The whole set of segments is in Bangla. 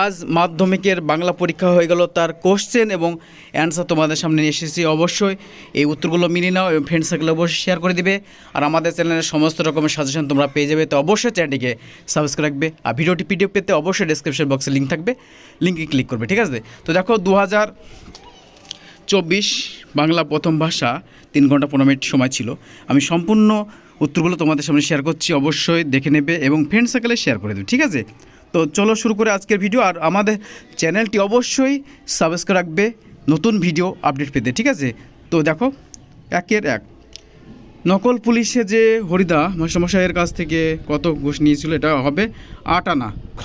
আজ মাধ্যমিকের বাংলা পরীক্ষা হয়ে গেল তার কোশ্চেন এবং অ্যান্সার তোমাদের সামনে এসেছি অবশ্যই। এই উত্তরগুলো মিলে নাও এবং ফ্রেন্ড সার্কেলে অবশ্যই শেয়ার করে দিবে। আর আমাদের চ্যানেলের সমস্ত রকমের সাজেশন তোমরা পেয়ে যাবে। তো অবশ্যই চ্যানেলটিকে সাবস্ক্রাইব রাখবে। আর ভিডিওটি পিডিএফ পেতে অবশ্যই ডিসক্রিপশন বক্সে লিঙ্ক থাকবে। লিঙ্কে ক্লিক করবে, ঠিক আছে? তো দেখো দু হাজার চব্বিশ বাংলা প্রথম ভাষা তিন ঘণ্টা পনেরো মিনিট সময় ছিল। আমি সম্পূর্ণ উত্তরগুলো তোমাদের সামনে শেয়ার করছি। অবশ্যই দেখে নেবে এবং ফ্রেন্ড সার্কেলে শেয়ার করে দেবে, ঠিক আছে? তো চলো শুরু করে আজকের ভিডিও আর আমাদের চ্যানেলটি অবশ্যই সাবস্ক্রাইব রাখবে, নতুন ভিডিও আপডেট পেতে, ঠিক আছে? তো দেখো, একের এক। নকল পুলিশে যে হরিদা মাস্টারমশাইয়ের কাছ থেকে কত ঘুষ নিয়েছিল, এটা হবে আট আনা, খ।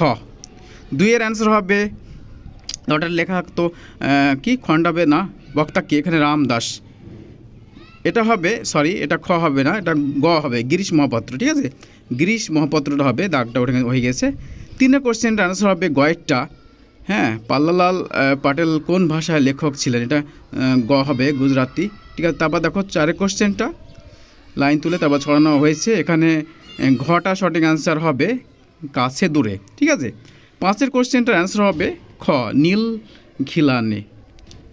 দুইয়ের অ্যান্সার হবে ওটার লেখা তো কি খণ্ডাবে না, বক্তা কি, এখানে রামদাস এটা হবে সরি এটা খ হবে না, এটা গ হবে, গিরিশ মহাপাত্র, ঠিক আছে? গিরিশ মহাপাত্রটা হবে, দাগটা ওখানে হয়ে গেছে। তিনের কোশ্চেনটা আনসার হবে গয়েরটা। হ্যাঁ পাল্লালাল পাটেল কোন ভাষায় লেখক ছিলেন? এটা গ হবে গুজরাটি। ঠিক আছে, তারপর দেখো চারের কোশ্চেনটা লাইন তুলে তারপর ছড়ানো হয়েছে। এখানে ঘটা সঠিক অ্যান্সার হবে কাছে দূরে। ঠিক আছে? পাঁচের কোশ্চেনটার অ্যান্সার হবে খ, নীল খিলানে।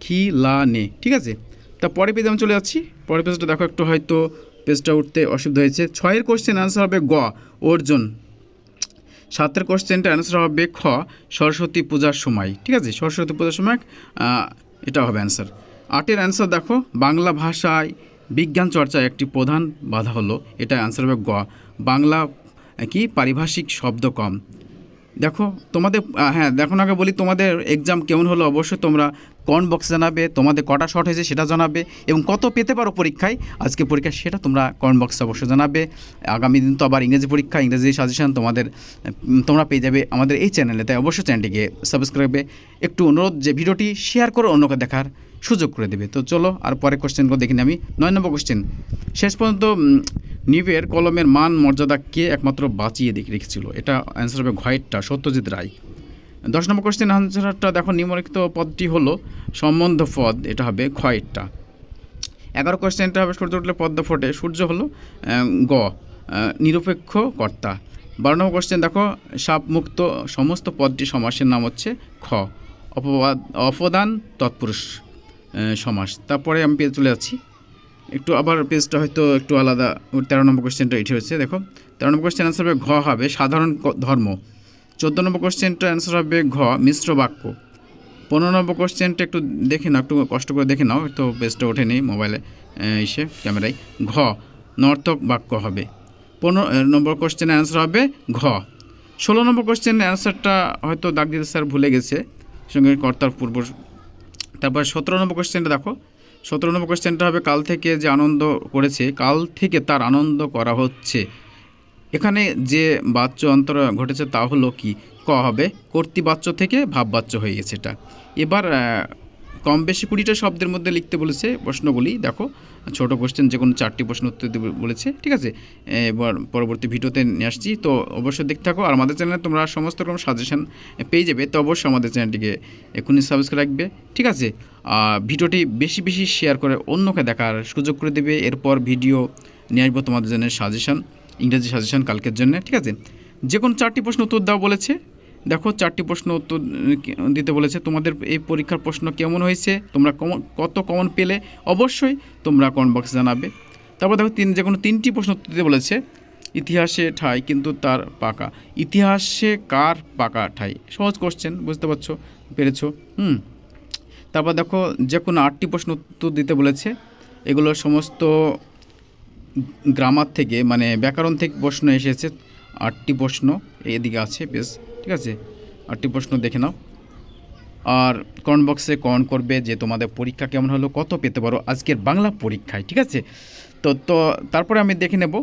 খিলানে। ঠিক আছে? তা পরের পেজে আমি চলে যাচ্ছি। পরের পেজটা দেখো একটু হয়তো পেজটা উঠতে অসুবিধা হয়েছে। ছয়ের কোশ্চেন অ্যান্সার হবে গ, অর্জুন। সাতের কোশ্চেনটা অ্যান্সার হবে খ, সরস্বতী পূজার সময়। ঠিক আছে? সরস্বতী পূজার সময় এটা হবে অ্যান্সার আটের অ্যান্সার দেখো, বাংলা ভাষায় বিজ্ঞান চর্চায় একটি প্রধান বাধা হলো, এটা অ্যান্সার হবে গ। বাংলা কি? পারিভাষিক শব্দ কম। দেখো, তোমাদের হ্যাঁ দেখো আগে বলি তোমাদের এক্সাম কেমন হলো, অবশ্যই তোমরা কমেন্ট বক্সে জানাবে, তোমাদের কটা শর্ট হয়েছে সেটা জানাবে, এবং কত পেতে পারো পরীক্ষায়, আজকে পরীক্ষা সেটা তোমরা কমেন্ট বক্সে অবশ্যই জানাবে। আগামী দিন তো আবার ইংরেজি পরীক্ষা, ইংরেজি সাজেশন তোমাদের তোমরা পেয়ে যাবে আমাদের এই চ্যানেলে তাই অবশ্যই চ্যানেলটিকে সাবস্ক্রাইবে একটু অনুরোধ যে ভিডিওটি শেয়ার করে অন্যকে দেখার সুযোগ করে দেবে। তো চলো, আর পরের কোশ্চেনগুলো দেখিনি আমি। নয় নম্বর কোশ্চেন শেষ পর্যন্ত নিবের কলমের মান, মর্যাদা কে একমাত্র বাঁচিয়ে দেখে, রেখেছিল? এটা অ্যান্সার হবে ঘয়েরটা সত্যজিৎ রায়। দশ নম্বর কোশ্চেন আনসারটা দেখো, নিম্নলিখিত পদটি হলো সম্বন্ধ পদ, এটা হবে ক্ষয়েরটা এগারো কোশ্চেনটা হবে সূর্য উঠলে পদ্ম ফোটে। সূর্য হলো গ নিরপেক্ষ কর্তা। বারো নম্বর কোশ্চেন দেখো, সাপমুক্ত সমস্ত পদটি সমাসের নাম হচ্ছে খ। অপবাদ, অপদান, তৎপুরুষ সমাস। তারপরে আমি পেয়ে চলে যাচ্ছি। একটু আবার পেজটা হয়তো একটু আলাদা, তেরো নম্বর কোশ্চেনটা এটি হচ্ছে, দেখো। তেরো নম্বর কোশ্চেন অ্যান্সার হবে ঘ হবে সাধারণ ধর্ম। চোদ্দ নম্বর কোশ্চেনটা অ্যান্সার হবে ঘ, মিশ্র বাক্য। পনেরো নম্বর কোশ্চেনটা একটু দেখে নাও, একটু কষ্ট করে দেখে নাও তো পেজটা ওঠেনি মোবাইলে এসে ক্যামেরায়। ঘ নর্থক বাক্য হবে। পনেরো নম্বর কোশ্চেনের অ্যান্সার হবে ঘ। ষোলো নম্বর কোশ্চেনের অ্যান্সারটা হয়তো দাগ দিতে স্যার ভুলে গেছে, সঙ্গে কর্তার পূর্ব তারপর সতেরো নম্বর কোশ্চেনটা দেখো। সতেরো নম্বর কোয়েশ্চেনটা হবে, কাল থেকে যে আনন্দ করেছে, কাল থেকে তার আনন্দ করা হচ্ছে। এখানে যে বাচ্য অন্তর ঘটেছে তা হলো কি? ক হবে, কর্তৃবাচ্য থেকে ভাববাচ্য হয়ে গেছে এটা। এবার কম বেশি কুড়িটা শব্দের মধ্যে লিখতে বলেছে প্রশ্নগুলি। দেখো, ছোট কোশ্চেন যে কোনো চারটি প্রশ্ন উত্তর দিতে বলেছে, ঠিক আছে? এবার পরবর্তী ভিডিওতে নিয়ে আসছি। তো অবশ্যই দেখতে থাকো। আর আমাদের চ্যানেলে তোমরা সমস্ত রকম সাজেশন পেয়ে যাবে। তো অবশ্যই আমাদের চ্যানেলটিকে এখনই সাবস্ক্রাইব রাখবে ঠিক আছে? ভিডিওটি বেশি বেশি শেয়ার করে অন্যকে দেখার সুযোগ করে দেবে। এরপর ভিডিও নিয়ে আসব তোমাদের জন্য সাজেশন ইংরেজি সাজেশন কালকের জন্য, ঠিক আছে? যে কোনো চারটি প্রশ্ন উত্তর দেওয়া বলেছে দেখো, চারটি প্রশ্ন উত্তর দিতে বলেছে। তোমাদের এই পরীক্ষার প্রশ্ন কেমন হয়েছে? তোমরা কত কমন পেলে? অবশ্যই তোমরা কমেন্ট বক্সে জানাবে। তারপর দেখো, তিন, যে কোনো তিনটি প্রশ্ন উত্তর দিতে বলেছে, ইতিহাসে ঠাই কিন্তু তার পাকা। ইতিহাসে কার পাকা ঠাই? সহজ কোশ্চেন বুঝতে পারছ? পেরেছ? হুম। তারপর দেখো, যে কোনো আটটি প্রশ্ন উত্তর দিতে বলেছে, এগুলো সমস্ত গ্রামার থেকে মানে ব্যাকরণ থেকে প্রশ্ন এসেছে। আটটি প্রশ্ন এদিকে আছে, বেশ। ঠিক আছে? আটটি প্রশ্ন দেখে নাও। আর কমেন্ট বক্সে কমেন্ট করবে যে তোমাদের পরীক্ষা কেমন হলো, কত পেতে পারো আজকের বাংলা পরীক্ষায়, ঠিক আছে? তো তো তারপরে আমি দেখে নেব।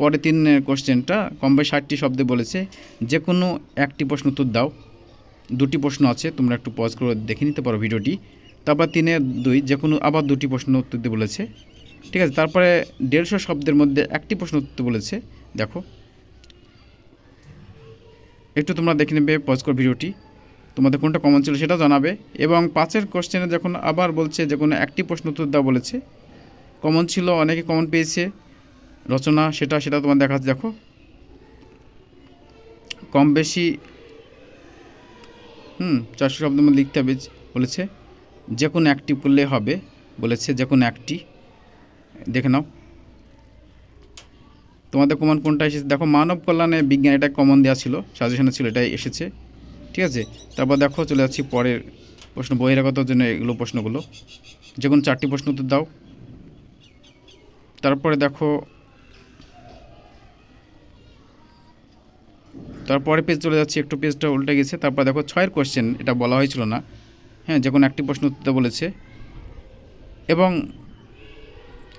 পরে তিন কোশ্চেনটা কম বেশি ষাটটি শব্দে বলেছে যে কোনো একটি প্রশ্ন উত্তর দাও। দুটি প্রশ্ন আছে, তোমরা একটু পজ করে দেখে নিতে পারো ভিডিওটি। তারপর তিনে দুই যে কোনো আবার দুটি প্রশ্ন উত্তর দিতে বলেছে, ঠিক আছে? তারপরে দেড়শো শব্দের মধ্যে একটি প্রশ্ন উত্তর বলেছে, দেখো। একটু তোমরা দেখে নেবে পজ করে ভিডিওটি। তোমাদের কোনটা কমন ছিল সেটা জানাবে। এবং পাঁচের কোশ্চেনে যখন আবার বলছে যে কোনো একটি প্রশ্ন উত্তর দেওয়া বলেছে কমন ছিল, অনেকে কমন পেয়েছে। রচনা সেটা সেটা তোমার দেখাচ্ছে, দেখো। কম বেশি, হুম, চারশো শব্দ মধ্যে লিখতে হবে বলেছে, যে কোনো একটি করলে হবে বলেছে, যে কোনো একটি। দেখে নাও। তোমাদের কমন কোনটা এসেছে? দেখো, মানব কল্যাণে বিজ্ঞান এটা কমন দেওয়া ছিল সাজেশনে ছিল, এটাই এসেছে। ঠিক আছে? তারপর দেখো, চলে যাচ্ছি পরের প্রশ্ন বহিরাগতর জন্য এগুলো প্রশ্নগুলো। যে কোনো চারটি প্রশ্ন উত্তর দাও। তারপরে দেখো তারপরে পেজ চলে যাচ্ছি, একটু পেজটা উল্টে গেছে। তারপর দেখো, ছয়ের কোশ্চেন এটা বলা হয়েছিল না। হ্যাঁ যে কোনো একটি প্রশ্ন উত্তর বলেছে। এবং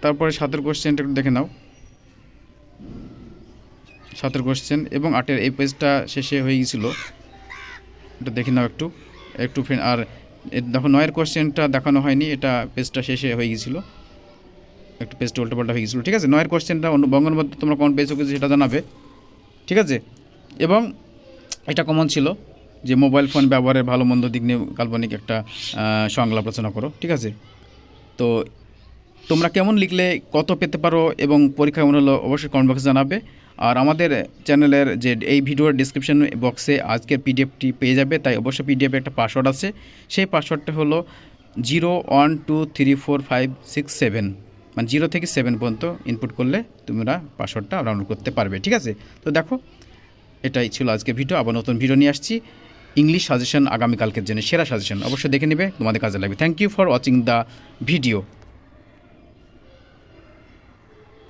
তারপরে সাতের কোশ্চেনটা একটু দেখে নাও। সাতের কোশ্চেন এবং আটের এই পেজটা শেষে হয়ে গিয়েছিল। এটা দেখে নাও একটু একটু ফ্রেন্ড, আর দেখো নয়ের কোশ্চেনটা দেখানো হয়নি, এটা পেজটা শেষে হয়ে গিয়েছিল। একটু পেজটা উল্টোপাল্টা হয়ে গিয়েছিল। ঠিক আছে, নয়ের কোশ্চেনটা অন্য বঙ্গবন্ধু তোমরা কোন পেজ হয়েছে সেটা জানাবে। ঠিক আছে, এবং এটা কমন ছিল যে মোবাইল ফোন ব্যবহারের ভালো মন্দ দিক নিয়ে কাল্পনিক একটা সংলাপ রচনা করো। ঠিক আছে, তো তোমরা কেমন লিখলে, কত পেতে পারো এবং পরীক্ষা কেমন হলো অবশ্যই কমেন্ট বক্সে জানাবে। আর আমাদের চ্যানেলের যে এই ভিডিওর ডিসক্রিপশন বক্সে আজকের পিডিএফটি পেয়ে যাবে, তাই অবশ্যই পিডিএফে একটা পাসওয়ার্ড আছে। সেই পাসওয়ার্ডটা হলো zero one two three four five six seven. মানে জিরো থেকে সেভেন পর্যন্ত ইনপুট করলে তোমরা পাসওয়ার্ডটা ডাউনলোড করতে পারবে, ঠিক আছে? তো দেখো, এটাই ছিল আজকে ভিডিও আবার নতুন ভিডিও নিয়ে আসছি। ইংলিশ সাজেশন আগামীকালকের জন্য সেরা সাজেশন অবশ্যই দেখে নেবে। তোমাদের কাজে লাগবে। Thank you for watching the video